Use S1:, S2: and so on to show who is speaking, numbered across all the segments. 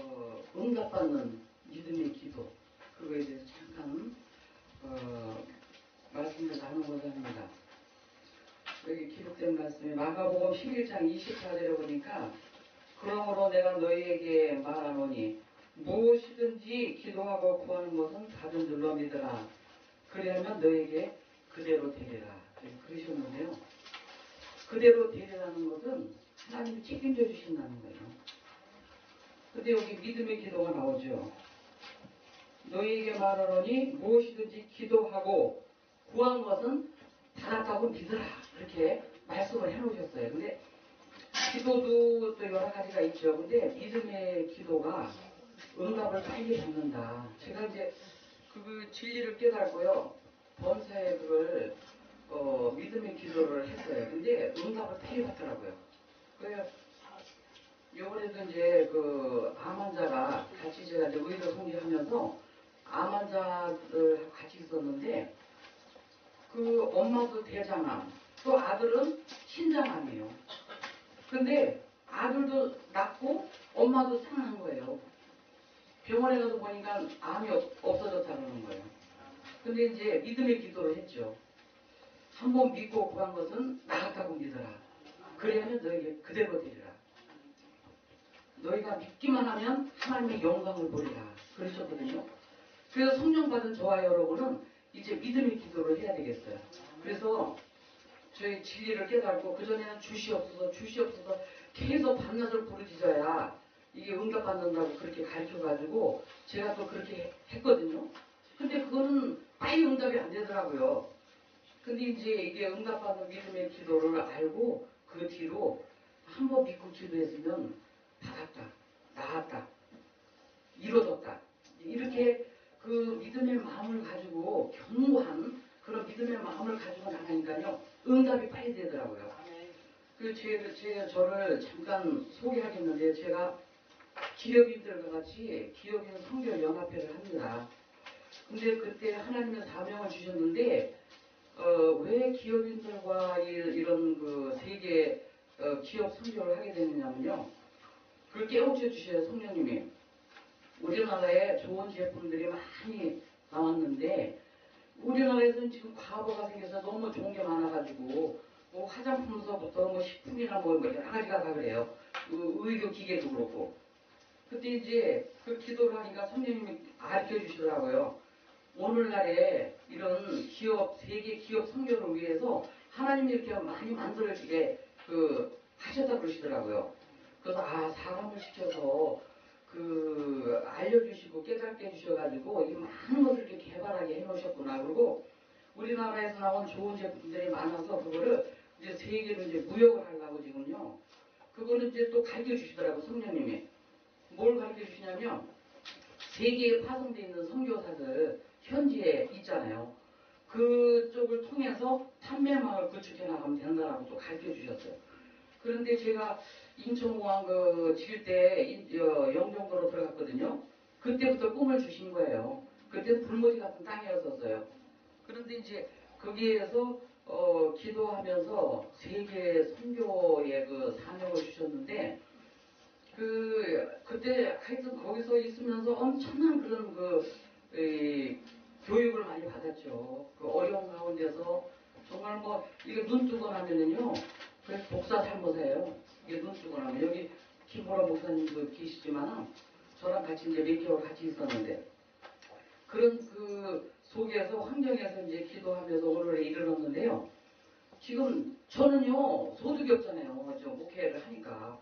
S1: 어, 응답받는 믿음의 기도 그거에 대해서 잠깐 어, 말씀을 나누고자 합니다. 여기 기록된 말씀이 마가복음 11장 24절에 보니까 그러므로 내가 너희에게 말하노니 무엇이든지 기도하고 구하는 것은 받은 줄로 믿으라. 그리하면 너에게 그대로 되리라. 그러셨는데요. 그대로 되리라는 것은 하나님이 책임져 주신다는 거예요. 근데 여기 믿음의 기도가 나오죠. 너희에게 말하노니 무엇이든지 기도하고 구한 것은 받았다고 믿으라. 이렇게 말씀을 해놓으셨어요. 근데 기도도 또 여러 가지가 있죠. 근데 믿음의 기도가 응답을 빨리 받는다. 제가 이제 그 진리를. 범사에 그걸 어, 믿음의 기도를 했어요. 근데 응답을 빨리 받더라고요. 그래요. 요번에도 이제 그 암 환자가 같이 제가 이제 의료 송리하면서 암 환자들 같이 있었는데 그 엄마도 대장암 또 아들은 신장암이에요. 근데 아들도 낳고 엄마도 상한 거예요. 병원에 가서 보니까 암이 없, 없어졌다는 거예요. 근데 이제 믿음의 기도를 했죠. 한번 믿고 구한 것은 나갔다고 믿어라. 그래야면 너에게 그대로 되리라. 너희가 믿기만 하면 하나님의 영광을 보리라. 그러셨거든요. 그래서 성령 받은 저와 여러분은 이제 믿음의 기도를 해야 되겠어요. 그래서 저희 진리를 깨닫고 그전에는 주시옵소서 주시옵소서 계속 밤낮을 부르짖어야 이게 응답받는다고 그렇게 가르쳐가지고 제가 또 그렇게 했거든요. 근데 그거는 빨리 응답이 안 되더라고요. 근데 이제 이게 응답받는 믿음의 기도를 알고 그 뒤로 한번 믿고 기도했으면 받았다, 나았다, 이루어졌다. 이렇게 그 믿음의 마음을 가지고 견고한 그런 믿음의 마음을 가지고 나가니까요 응답이 빨리 되더라고요. 그 제, 제 저를 잠깐 소개하겠는데 제가 기업인들과 같이 기업인 성결 연합회를 합니다. 근데 그때 하나님의 사명을 주셨는데 어, 왜 기업인들과 이, 런그 세계 어, 기업 성교를 하게 되느냐면요. 그걸 깨우쳐 주셔요 성령님이. 우리나라에 좋은 제품들이 많이 나왔는데 우리나라에서는 지금 과부가 생겨서 너무 좋은 게 많아가지고 뭐 화장품서부터 뭐 식품이나 뭐 여러 가지가 다 그래요. 그 의료 기계도 그렇고. 그때 이제 그 기도를 하니까 성령님이 가르쳐 주시더라고요. 오늘날에 이런 기업, 세계 기업 성교를 위해서 하나님이 이렇게 많이 만들어지게 그 하셨다 그러시더라고요. 그래서 아, 사람을 시켜서 그 알려주시고 깨닫게 해주셔가지고 이 많은 것을 이렇게 개발하게 해놓으셨구나. 그리고 우리나라에서 나온 좋은 제품들이 많아서 그거를 이제 세계로 이제 무역을 하려고 지금요. 그거는 이제 또 가르쳐 주시더라고 성령님이. 뭘 가르쳐 주시냐면 세계에 파송되어 있는 선교사들 현지에 있잖아요. 그쪽을 통해서 판매망을 구축해 나가면 된다라고 또 가르쳐 주셨어요. 그런데 제가 인천공항 그질때 영종도로 들어갔거든요. 그때부터 꿈을 주신 거예요. 그때는 불모지 같은 땅이었었어요. 그런데 이제 거기에서 어, 기도하면서 세계 선교의 그 사명을 주셨는데 그 그때 하여튼 거기서 있으면서 엄청난 그런 그 이, 교육을 많이 받았죠. 그 어려운 가운데서 정말 뭐 이게 눈 뜨고 나면은요. 잘못해요. 이게 눈 뜨고 나면 여기 김보라 목사님도 계시지만 저랑 같이 이제 몇 개월 같이 있었는데 그런 그 속에서 환경에서 이제 기도하면서 오늘에 이르렀는데요. 지금 저는요 소득이 없잖아요. 저 목회를 하니까.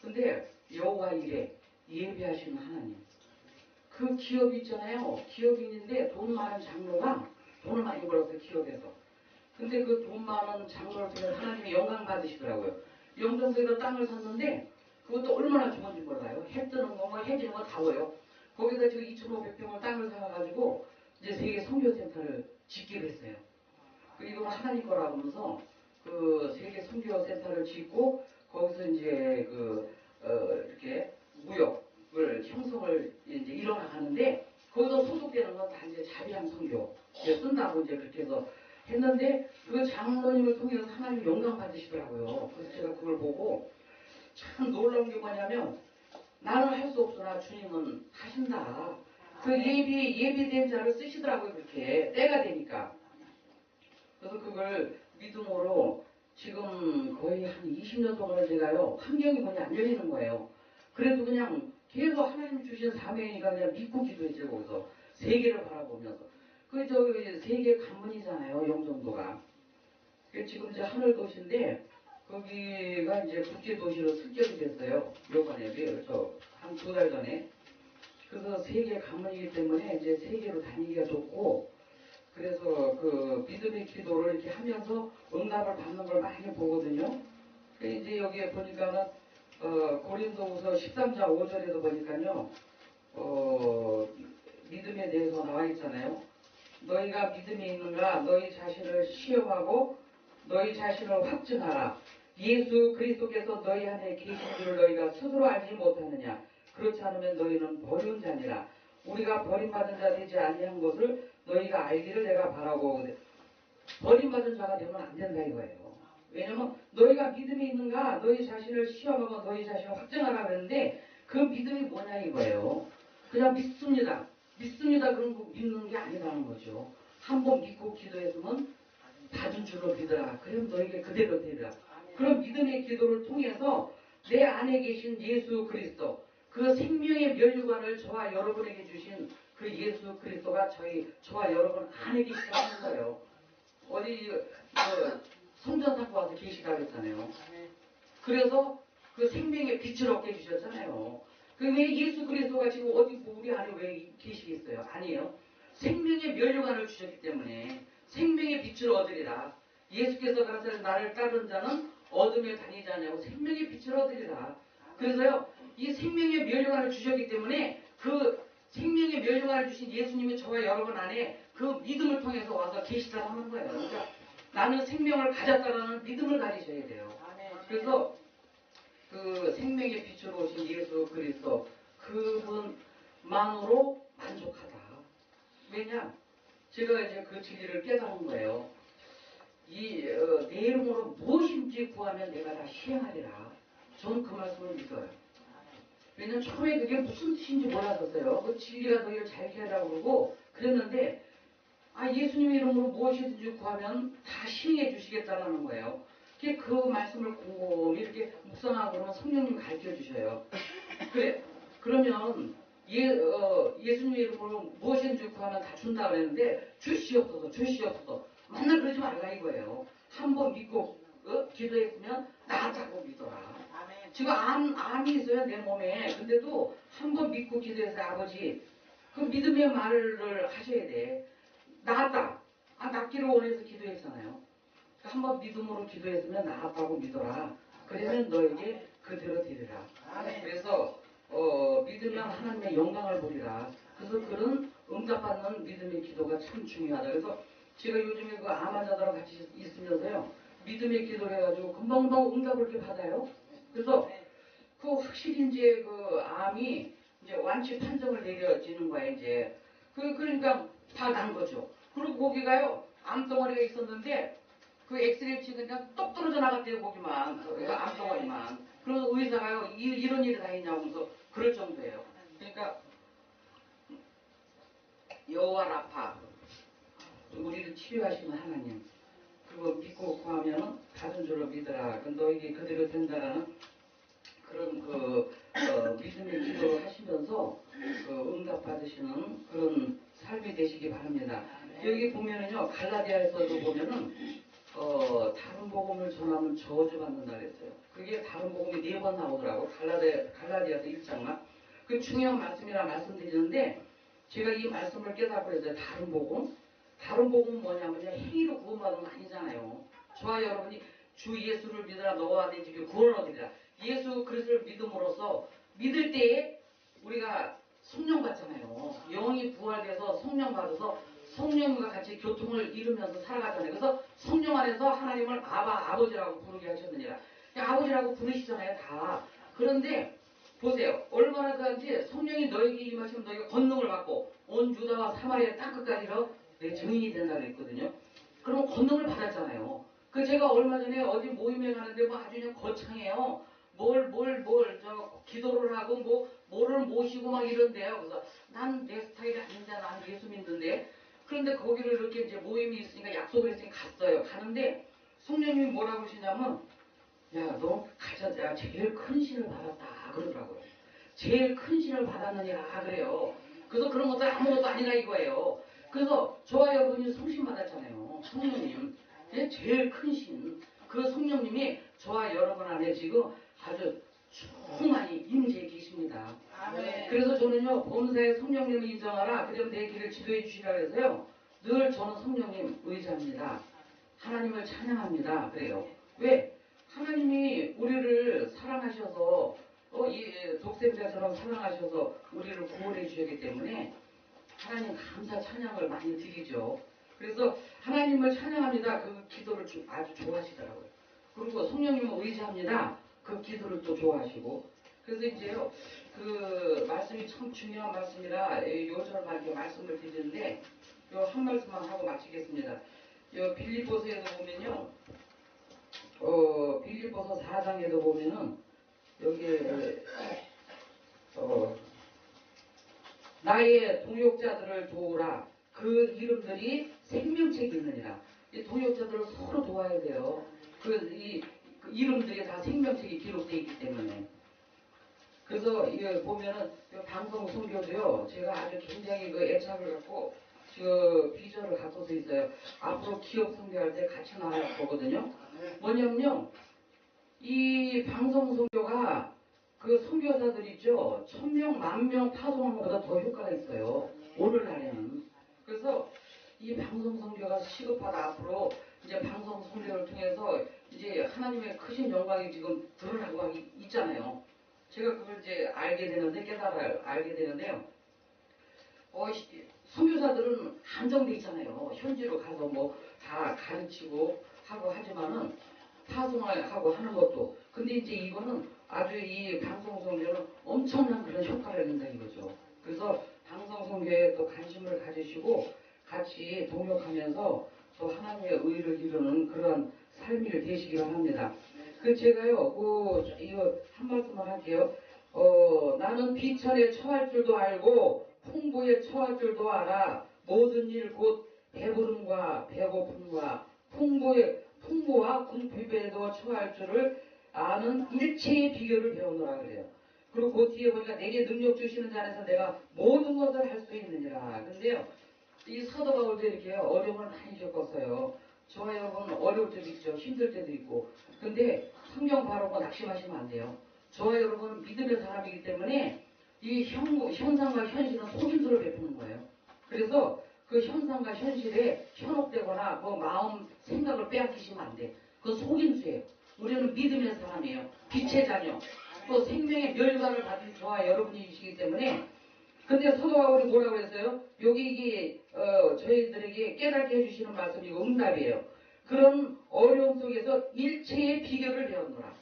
S1: 근데 여호와 일에 예배하시는 하나님. 그 기업이 있잖아요. 기업이 있는데 돈 많은 장로가 돈을 많이 벌어서 기업에서. 근데 그돈 많은 장로를 통해 하나님이 영광 받으시더라고요. 영종도에서 땅을 샀는데 그것도 얼마나 좋은지 몰라요. 해 뜨는 거, 뭐 해지는 거다 보여. 거기다 지금 2,500평을 땅을 사가지고 이제 세계 선교센터를 짓기로 했어요. 그 이거 하나님 거라고 하면서 그 세계 선교센터를 짓고 거기서 이제 그 어, 이렇게 무역을 형성을 이제 일어나가는데 거기서 소속되는 건 다 이제 자비한 선교 쓴다고 이제 그렇게 해서 했는데 그 장로님을 통해서 하나님 영광 받으시더라고요. 그래서 제가 그걸 보고 참 놀라운 게 뭐냐면 나는 할 수 없으나 주님은 하신다. 그 예비 예비된 자를 쓰시더라고요 그렇게 때가 되니까. 그래서 그걸 믿음으로 지금 거의 한 20년 동안 제가요 환경이 문이 안 열리는 거예요. 그래도 그냥 계속 하나님 주신 사명이니까 그냥 믿고 기도했죠 거기서 세계를 바라보면서 그 저기 세계 관문이잖아요 영종도가. 그 지금 이제 하늘 도시인데 거기가 이제 국제 도시로 승격이 됐어요 요번에 저한 두 달 전에. 그래서 세계 관문이기 때문에 이제 세계로 다니기가 좋고 그래서 그 믿음의 기도를 이렇게 하면서 응답을 받는 걸 많이 보거든요. 그 이제 여기에 보니까는 어, 고린도후서 13장 5절에도 보니까요. 어, 믿음에 대해서 나와 있잖아요. 너희가 믿음이 있는가 너희 자신을 시험하고 너희 자신을 확증하라. 예수 그리스도께서 너희 안에 계신 줄을 너희가 스스로 알지 못하느냐. 그렇지 않으면 너희는 버린 자니라. 우리가 버림받은 자 되지 아니한 것을 너희가 알기를 내가 바라고 버림받은 자가 되면 안 된다 이거예요. 왜냐면 너희가 믿음이 있는가 너희 자신을 시험하고 너희 자신을 확증하라 그랬는데 그 믿음이 뭐냐 이거예요. 그냥 믿습니다. 믿습니다 그런 거 믿는 게 아니라는 거죠. 한 번 믿고 기도했으면 받은 줄로 믿어라. 그럼 너에게 그대로 되리라. 그런 믿음의 기도를 통해서 내 안에 계신 예수 그리스도 그 생명의 면류관을 저와 여러분에게 주신 그 예수 그리스도가 저희 저와 여러분 안에 계시다는 거예요. 어디 그 성전 닦고 와서 계시다 그랬잖아요. 그래서 그 생명의 빛을 얻게 해주셨잖아요. 그왜 예수 그리스도가 지금 어디 뭐 우리 안에 왜 계시겠어요? 아니에요. 생명의 면류관을 주셨기 때문에 생명의 빛을 얻으리라. 예수께서 가라사대 나를 따르는 자는 어둠에 다니지 않냐고 생명의 빛을 얻으리라. 그래서요 이 생명의 면류관을 주셨기 때문에 그 생명의 면류관을 주신 예수님이 저와 여러분 안에 그 믿음을 통해서 와서 계시다고 하는 거예요. 그러니까 나는 생명을 가졌다라는 믿음을 가지셔야 돼요. 그래서 그 생명의 빛으로 오신 예수 그리스도 그분만으로 만족하다. 왜냐? 제가 이제 그 진리를 깨달은 거예요. 이, 어, 내 이름으로 무엇인지 구하면 내가 다 시행하리라. 저는 그 말씀을 믿어요. 왜냐면 처음에 그게 무슨 뜻인지 몰랐었어요. 그 진리가 너희를 잘 해라고 그러고 그랬는데 아 예수님 이름으로 무엇이든지 구하면 다 시행해 주시겠다라는 거예요. 그 말씀을 곰곰이 이렇게 묵상하고 그러면 성령님 가르쳐 주셔요. 그래 그러면 예, 어, 예수님 이름으로 무엇이든지 구하면 다 준다 그랬는데 주시옵소서 주시옵소서 맨날 그러지 말라 이거예요. 한 번 믿고 어? 기도했으면 나았다고 믿어라. 지금 암, 암이 있어요, 내 몸에. 근데도 한 번 믿고 기도해서 아버지, 그 믿음의 말을 하셔야 돼. 나았다. 아, 낫기를 원해서 기도했잖아요. 한번 믿음으로 기도했으면 나았다고 믿어라. 그러면 너에게 그대로 되리라. 그래서, 어, 믿으면 하나님의 영광을 보리라. 그래서 그런 응답받는 믿음의 기도가 참 중요하다. 그래서 제가 요즘에 그 암 환자들하고 같이 있으면서요. 믿음의 기도를 해가지고 금방금방 응답을 이렇게 받아요. 그래서 그 확실히 이제 그 암이 이제 완치 판정을 내려지는 거야 이제 그 그러니까 다 난 거죠. 그리고 거기가요 암덩어리가 있었는데 그 엑스레이 찍으니까 똑 떨어져 나갔대요 거기만 그 암덩어리만. 그래서 의사가요 이, 이런 일이 다 있냐고 하면서 그럴 정도예요. 그러니까 여호와 라파 우리를 치료하시는 하나님 그거 믿고 구하면 받은 줄로 믿어라. 그 너에게 그대로 된다라는 그런 그 어, 믿음의 기도를 하시면서 그 응답 받으시는 그런 삶이 되시기 바랍니다. 여기 보면은요 갈라디아에서도 보면은 어, 다른 복음을 전하면 저주받는다 그랬어요. 그게 다른 복음이 네 번 나오더라고 갈라디아 갈라디아서 1장만 그 중요한 말씀이라 말씀드리는데 제가 이 말씀을 깨닫고 해서 다른 복음 다른 복음은 뭐냐면요 행위로 구원받은 거 아니잖아요. 저와 여러분이 주 예수를 믿으라 너와 내 집이 구원을 얻으리라. 예수 그리스도를 믿음으로써 믿을 때에 우리가 성령 받잖아요. 영이 부활돼서 성령 받아서 성령과 같이 교통을 이루면서 살아가잖아요. 그래서 성령 안에서 하나님을 아바 아버지라고 부르게 하셨느니라. 아버지라고 부르시잖아요. 다. 그런데 보세요. 얼마나 그런지 성령이 너에게 임하시면 너희가 권능을 받고 온 유다와 사마리아 땅끝까지로 내 증인이 된다 그랬거든요. 그럼 권능을 받았잖아요. 그 제가 얼마 전에 어디 모임에 가는데 뭐 아주 그냥 거창해요. 뭘 뭘 뭘 저 기도를 하고 뭐 뭐를 모시고 막 이런데요. 그래서 난 내 스타일이 아닌데 난 예수 믿는데 그런데 거기를 이렇게 이제 모임이 있으니까 약속을 했으니까 갔어요. 가는데 성령님이 뭐라고 그러시냐면 야 너 가자 야 제일 큰 신을 받았다 그러더라고요. 제일 큰 신을 받았느니라 그래요. 그래서 그런 것도 아무것도 아니라 이거예요. 그래서 저와 여러분이 성신 받았잖아요. 성령님. 예, 제일 큰 신. 그 성령님이 저와 여러분 안에 지금 아주 충만히 임재해 계십니다.
S2: 아멘.
S1: 그래서 저는요, 범사에 성령님을 인정하라. 그러면 내 길을 지도해 주시라 그래서요, 늘 저는 성령님 의지합니다. 하나님을 찬양합니다. 그래요. 왜? 하나님이 우리를 사랑하셔서, 어, 이 독생자처럼 사랑하셔서 우리를 구원해 주셨기 때문에 하나님 감사 찬양을 많이 드리죠. 그래서 하나님을 찬양합니다. 그 기도를 주- 아주 좋아하시더라고요. 그리고 성령님을 의지합니다. 그 기도를 또 좋아하시고. 그래서 이제요, 그 말씀이 참 중요한 말씀이라 요절만 이렇게 말씀을 드리는데, 요한 말씀만 하고 마치겠습니다. 요 빌립보서에도 보면요, 어, 빌립보서 4장에도 보면은, 여기에, 어, 나의 동역자들을 도우라. 그 이름들이 생명책이 있느니라. 이 동역자들을 서로 도와야 돼요. 그, 이, 그 이름들이 다 생명책이 기록되어 있기 때문에. 그래서 이거 보면은 이 방송 선교도요. 제가 아주 굉장히 그 애착을 갖고 그 비전을 갖고서 있어요. 앞으로 기업 선교할 때 같이 나갈 거거든요. 뭐냐면요. 이 방송 선교가 그 선교사들 있죠. 천명, 만명 파송하는 것보다 더 효과가 있어요. 오늘날에는. 그래서 이 방송 선교가 시급하다 앞으로 이제 방송 선교를 통해서 이제 하나님의 크신 영광이 지금 드러나고 있- 있잖아요. 제가 그걸 이제 알게 되는데 깨달아 알게 되는데요. 어, 시- 선교사들은 한정돼 있잖아요. 현지로 가서 뭐 다 가르치고 하고 하지만은 파송을 하고 하는 것도. 근데 이제 이거는 아주 이 방송 선교는 엄청난 그런 효과를 낸다 이거죠. 그래서 방송 선교에 또 관심을 가지시고 같이 동역하면서 또 하나님의 의를 이루는 그런 삶이 되시기 바랍니다. 그 제가요, 그 이거 한 말씀만 할게요. 어, 나는 비천에 처할 줄도 알고 풍부에 처할 줄도 알아. 모든 일 곧 배부름과 배고픔과 풍부에 풍부와 궁핍에도 처할 줄을 아는 일체의 비결을 배우노라 그래요. 그리고 그 뒤에 보니까 내게 능력 주시는 자에서 내가 모든 것을 할 수 있느니라. 근데요, 이 사도 바울도 이렇게 어려움을 많이 겪었어요. 저와 여러분 어려울 때도 있죠. 힘들 때도 있고. 근데 성경 바로고 낙심하시면 안 돼요. 저와 여러분은 믿음의 사람이기 때문에 이 현, 현상과 현실은 속임수를 베푸는 거예요. 그래서 그 현상과 현실에 현혹되거나 뭐 마음 생각을 빼앗기시면 안 돼. 그건 속임수예요. 우리는 믿음의 사람이에요. 빛의 자녀. 또 생명의 멸관을 받은 저와 여러분이시기 때문에 근데 사도 바울이 뭐라고 했어요? 여기 어, 저희들에게 깨닫게 해주시는 말씀이 응답이에요. 그런 어려움 속에서 일체의 비결을 배웠노라.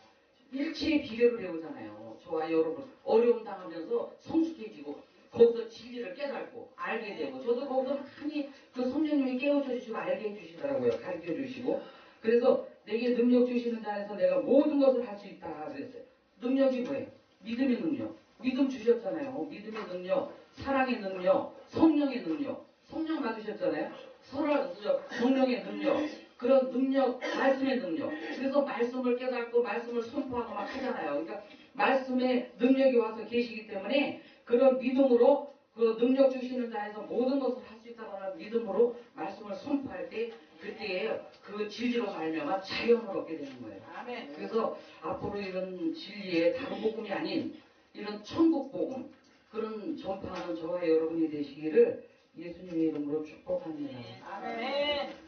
S1: 일체의 비결을 배우잖아요. 저와 여러분 어려움 당하면서 성숙해지고 거기서 진리를 깨닫고 알게 되고 저도 거기서 많이 그 성령님이 깨우쳐 주시고 알게 해주시더라고요. 가르쳐 주시고 그래서 내게 능력 주시는 자에서 내가 모든 것을 할 수 있다 그랬어요. 능력이 뭐예요? 믿음의 능력. 믿음 주셨잖아요. 믿음의 능력, 사랑의 능력, 성령의 능력. 성령 받으셨잖아요. 서로 성령의 능력. 그런 능력, 말씀의 능력. 그래서 말씀을 깨닫고 말씀을 선포하고 막 하잖아요. 그러니까 말씀의 능력이 와서 계시기 때문에 그런 믿음으로 그 능력 주시는 자에서 모든 것을 할 수 있다는 믿음으로 말씀을 선포할 때 그때에 그 진리로 말미암아 자연을 얻게 되는 거예요.
S2: 아멘.
S1: 그래서 앞으로 이런 진리의 다른 복음이 아닌 이런 천국 복음 그런 전파하는 저와 여러분이 되시기를 예수님의 이름으로 축복합니다.
S2: 아멘.